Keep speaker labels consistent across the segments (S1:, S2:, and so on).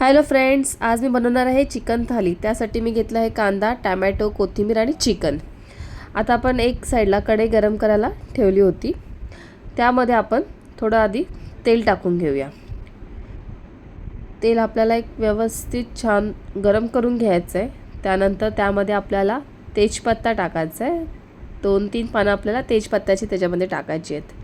S1: Hello friends आज मी बनवणार आहे चिकन थाली. त्यासाठी मी घेतलं आहे कांदा टॅमॅटो कोथिंबीर आणि चिकन. आता आपण एक साईडला कढई गरम करायला ठेवली होती. त्यामध्ये आपण थोडं आधी तेल टाकून घेऊया. तेल आपल्याला एक व्यवस्थित छान गरम करून घ्यायचं आहे त्यानंतर त्यामध्ये आपल्याला तेजपत्ता टाकायचा आहे दोन तीन पानं आपल्याला तेजपत्त्याची त्याच्यामध्ये टाकायची आहेत.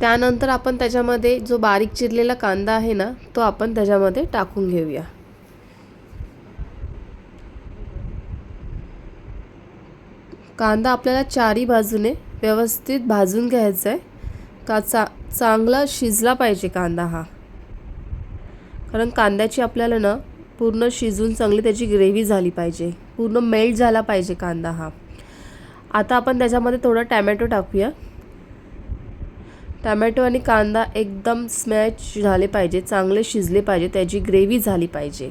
S1: त्यानंतर आपण त्याच्यामध्ये जो बारीक चिरलेला कांदा आहे ना तो आपण त्याच्यामध्ये टाकून घेऊया. कांदा आपल्याला चारी बाजूने व्यवस्थित भाजून घ्यायचा आहे. का चा चांगला शिजला पाहिजे कांदा हा. कारण कांद्याची आपल्याला ना पूर्ण शिजून चांगली त्याची ग्रेव्ही झाली पाहिजे. पूर्ण मेल्ट झाला पाहिजे कांदा हा. आता आपण त्याच्यामध्ये थोडं टॅमॅटो टाकूया. टमॅटो आणि कांदा एकदम स्मॅच झाले पाहिजे चांगले शिजले पाहिजे त्याची ग्रेव्ही झाली पाहिजे.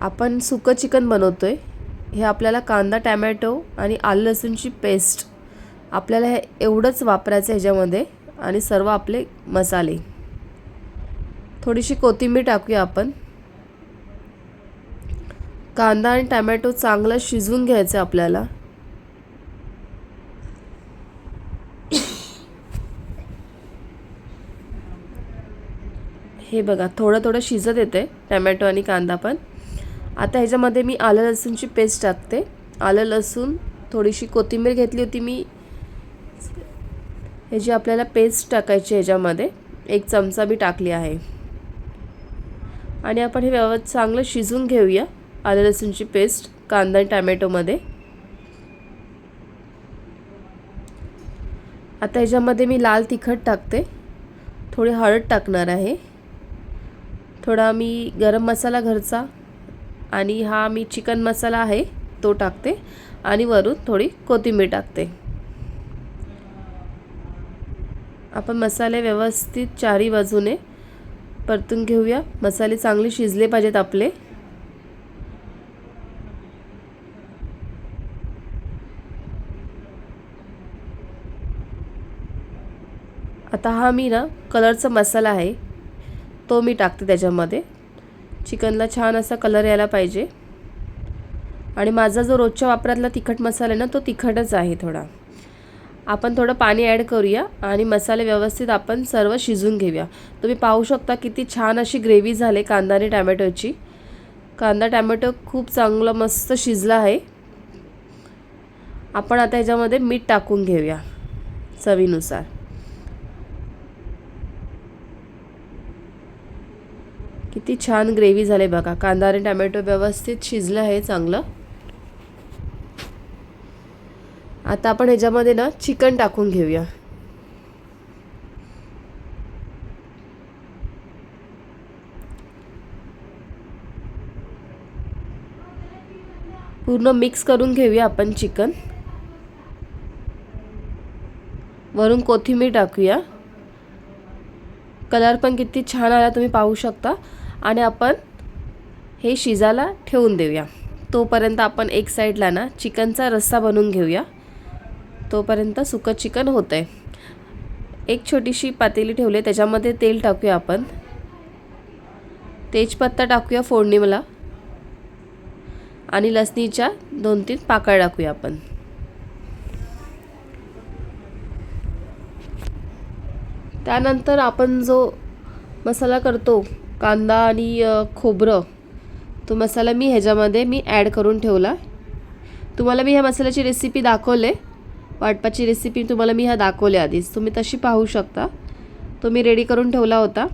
S1: आपण सुकं चिकन बनवतो आहे हे आपल्याला कांदा टॅमॅटो आणि आलं लसूणची पेस्ट आपल्याला हे एवढंच वापरायचं ह्याच्यामध्ये आणि सर्व आपले मसाले. थोडीशी कोथिंबीर टाकूया आपण. कांदा आणि टॅमॅटो चांगलं शिजवून घ्यायचं आपल्याला. हे बघा थोडं थोडं शिजत येते टमॅटो आणि कांदा पण. आता ह्याच्यामध्ये मी आलं लसूणची पेस्ट टाकते. आलं लसूण थोडीशी कोथिंबीर घेतली होती मी. ह्याची आपल्याला पेस्ट टाकायची ह्याच्यामध्ये एक चमचा बी टाकली आहे. आणि आपण हे व्यवस्थित चांगलं शिजून घेऊया आलं लसूणची पेस्ट कांदा आणि टॅमॅटोमध्ये. आता ह्याच्यामध्ये मी लाल तिखट टाकते. थोडी हळद टाकणार आहे. थोडा मी गरम मसाला घरचा आणि हा मी चिकन मसाला आहे तो टाकते आणि वरून थोडी कोथिंबीर टाकते. आपण मसाले व्यवस्थित चारी बाजूने परतून घेऊया. मसाले चांगले शिजले पाहिजेत आपले. आता हा मी ना कलरचा मसाला आहे. तो मी टाकते त्याच्यामध्ये. चिकनला छान असा कलर यायला पाहिजे. आणि माझा जो रोजच्या वापरातला तिखट मसाला आहे ना तो तिखटच आहे थोडा. आपण थोडं पाणी ॲड करूया आणि मसाले व्यवस्थित आपण सर्व शिजून घेऊया. तुम्ही पाहू शकता किती छान अशी ग्रेव्ही झाली कांदा आणि टॅमॅटोची. कांदा टॅमॅटो खूप चांगलं मस्त शिजला आहे. आपण आता ह्याच्यामध्ये मीठ टाकून घेऊया चवीनुसार. किती छान ग्रेव्ही झाले बघा. कांदा आणि टमॅटो व्यवस्थित शिजलं आहे चांगलं. आता आपण ह्याच्यामध्ये ना चिकन टाकून घेऊया. पूर्ण मिक्स करून घेऊया आपण चिकन. वरून कोथिंबीर टाकूया. कलर पण किती छान आला तुम्ही पाहू शकता. आणि आपण हे शिजायला ठेवून देऊया. तोपर्यंत आपण एक साईडला ना चिकनचा रस्सा बनवून घेऊया. तोपर्यंत सुकं चिकन होतं आहे एक छोटीशी पातेली ठेवली त्याच्यामध्ये तेल टाकूया आपण. तेजपत्ता टाकूया फोडणी मला आणि लसणीच्या दोन तीन पाकळ टाकूया आपण. त्यानंतर आपण जो मसाला करतो कांदा आणि खोबरं. तो मसाला मी ह्याच्यामध्ये मी ॲड करून ठेवला. तुम्हाला मी ह्या मसाल्याची रेसिपी दाखवले. वाटपाची रेसिपी तुम्हाला मी ह्या दाखवले आधीच. तुम्ही तशी पाहू शकता. तो मी रेडी करून ठेवला होता.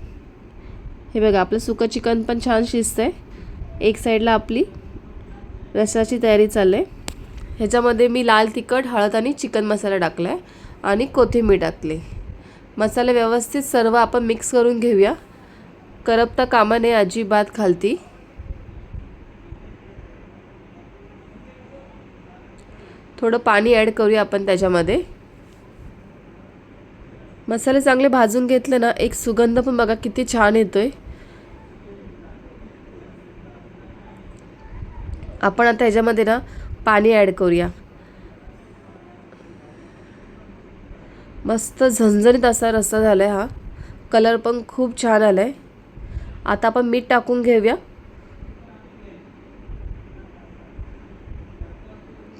S1: हे बघा आपलं सुकं चिकन पण छान शिजतं आहे एक साईडला आपली रसाची तयारी चालली. आहे ह्याच्यामध्ये मी लाल तिखट हळद आणि चिकन मसाला टाकला आहे आणि कोथिंबीर टाकली. मसाले व्यवस्थित सर्व आपण मिक्स करून घेऊया. करपता कामा नये अजिबात खालती थोडं पाणी ॲड करूया आपण त्याच्यामध्ये. मसाले चांगले भाजून घेतले ना एक सुगंध पण बघा किती छान येतोय. आपण आता ह्याच्यामध्ये ना पाणी ॲड करूया. मस्त झणझणीत असा रस्सा झाला आहे हा. कलर पण खूप छान आला आहे आता आपण मीठ टाकून घेऊया.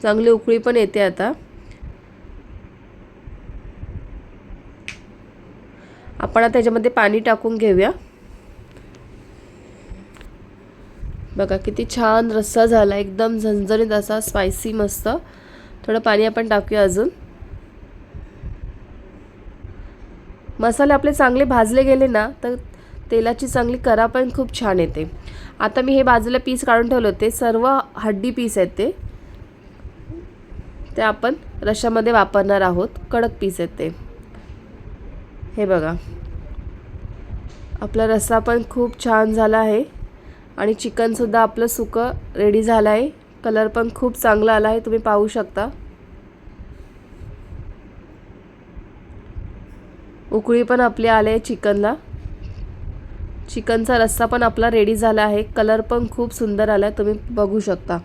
S1: चांगली उकळी पण येते आता. आपण आता त्याच्यामध्ये पाणी टाकून घेऊया. बघा किती छान रस्सा झाला एकदम झणझणीत असा स्पायसी मस्त. थोडं पाणी आपण टाकूया अजून. मसाले आपले चांगले भाजले गेले ना तर तेलाची चांगली करा पण खूप छान येते. आता मी हे बाजूला पीस काढून ठेवले होते. सर्व हड्डी पीस आहेत ते. ते आपण रशामध्ये वापरणार आहोत. कडक पीस आहेत ते. हे बघा. आपला रस्सा पण खूप छान झाला आहे. आणि चिकनसुद्धा आपलं सुकं रेडी झालं आहे. कलर पण खूप चांगला आला आहे. तुम्ही पाहू शकता. उकळी पण आपली आले आहे चिकनला चिकनचा रस्सा पण आपला रेडी झाला आहे. कलर पण खूप सुंदर आला आहे तुम्ही बघू शकता.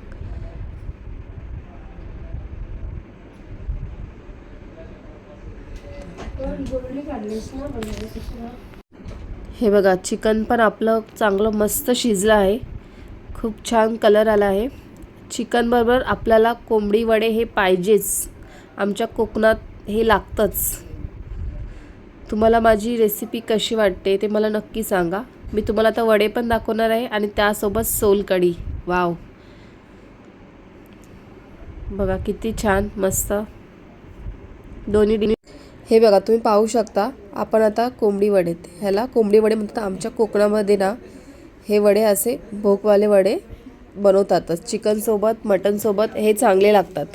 S1: हे बघा चिकन पण आपलं चांगलं मस्त शिजलं आहे. खूप छान कलर आला आहे. चिकनबरोबर आपल्याला कोंबडी वडे हे पाहिजेच. आमच्या कोकणात हे लागतंच. तुम्हाला माझी रेसिपी कशी वाटते ते मला नक्की सांगा. मी तुम्हाला आता वडे पण दाखवणार आहे आणि त्यासोबत सोलकढी वाव. बघा किती छान मस्त. दोन्ही डिनी हे बघा तुम्ही पाहू शकता आपण आता कोंबडी वडे ह्याला कोंबडी वडे म्हणतात. आमच्या कोकणामध्ये ना हे वडे असे भोकवाले वडे बनवतातच. चिकनसोबत मटनसोबत हे चांगले लागतात.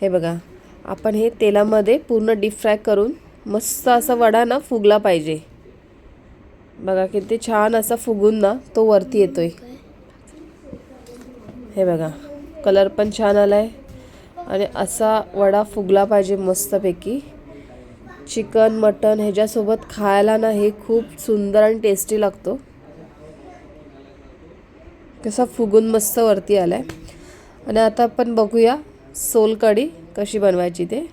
S1: हे बघा आपण हे तेलामध्ये पूर्ण डीप फ्राय करून मस्त असा वडा ना फुगला पाहिजे. बघा किती छान असा फुगून ना तो वरती येतोय. हे बघा कलर पण छान आला आहे आणि असा वडा फुगला पाहिजे मस्तपैकी. चिकन मटन ह्याच्यासोबत खायला ना हे खूप सुंदर आणि टेस्टी लागतो. कसा फुगून मस्त वरती आला आहे आणि आता आपण बघूया सोलकढी कशी बनवायची ते.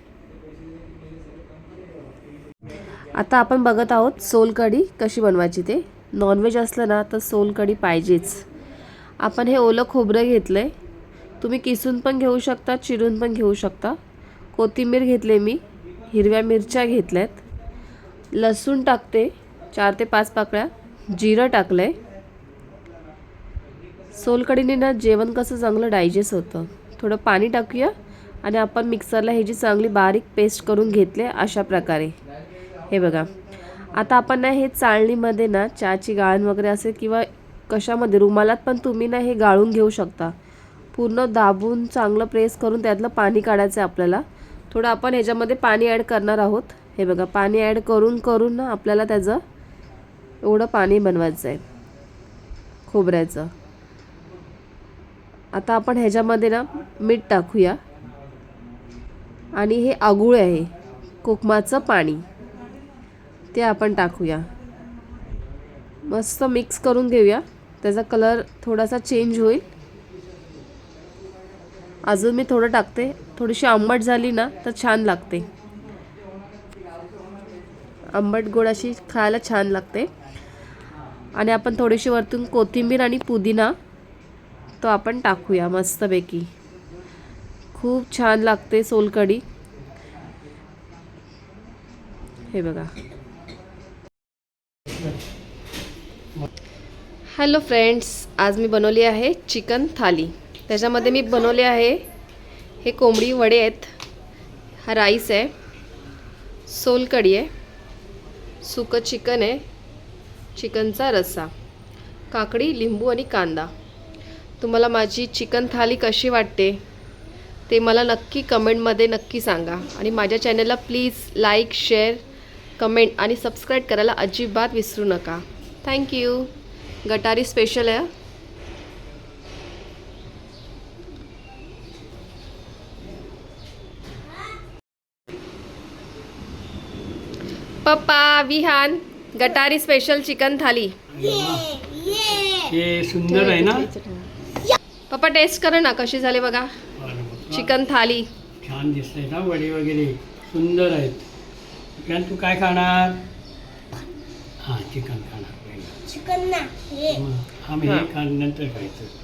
S1: आता आपण बघत आहोत सोलकढी कशी बनवायची ते. नॉनव्हेज असलं ना तर सोलकढी पाहिजेच. आपण हे ओलं खोबरं घेतलं आहे तुम्ही किसून पण घेऊ शकता चिरून पण घेऊ शकता. कोथिंबीर घेतले मी हिरव्या मिरच्या घेतल्या आहेत लसूण टाकते चार ते पाच पाकळ्या. जिरं टाकलं आहे सोलकढीने ना जेवण कसं चांगलं डायजेस्ट होतं. थोडं पाणी टाकूया आणि आपण मिक्सरला ह्याची चांगली बारीक पेस्ट करून घेतले अशा प्रकारे. हे बघा. आता आपण ना हे चाळणीमध्ये ना चहाची गाळण वगैरे असेल किंवा कशामध्ये रुमालात पण तुम्ही ना हे गाळून घेऊ शकता. पूर्ण दाबून चांगलं प्रेस करून त्यातलं पाणी काढायचं आहे आपल्याला. थोडं आपण ह्याच्यामध्ये पाणी ॲड करणार आहोत. हे बघा पाणी ॲड करून करून ना आपल्याला त्याचं एवढं पाणी बनवायचं आहे खोबऱ्याचं. आता आपण ह्याच्यामध्ये ना मीठ टाकूया. आणि हे आगुळ आहे. कोकमाचं पाणी. ते आपण टाकूया. मस्त मिक्स करून घेऊया. त्याचा कलर थोडासा चेंज होईल. अजून मी थोडं टाकते. थोडीशी आंबट झाली ना तर छान लागते. आंबट गोड अशी खायला छान लागते. आणि आपण थोडीशी वरतून कोथिंबीर आणि पुदिना तो आपण टाकूया मस्तपैकी. खूप छान लागते सोलकढी. हे बघा. हॅलो फ्रेंड्स आज मी बनवली आहे चिकन थाली. त्याच्यामध्ये मी बनवले आहे हे कोंबडी वडे आहेत हा राईस आहे सोलकढी आहे सुकं चिकन आहे चिकनचा रस्सा काकडी लिंबू आणि कांदा. तुम्हाला माझी चिकन थाली कशी वाटते ते मला नक्की कमेंटमध्ये नक्की सांगा आणि माझ्या चॅनलला प्लीज लाईक शेअर कमेंट आणि सबस्क्राईब करायला अजिबात विसरू नका. थँक्यू गटारी स्पेशल आहे. पप्पा विहान गटारी स्पेशल चिकन थाली.
S2: हे सुंदर आहे ना?
S1: पप्पा टेस्ट करा ना कशी झाली बघा. चिकन थाली.
S2: छान दिसतंय ना वडे वगैरे. सुंदर आहेत. तू काय खाणार? हा चिकन खाणार.
S3: चिकन ना हे
S2: आम्ही हे
S1: हा.
S2: खा नंतर खायचं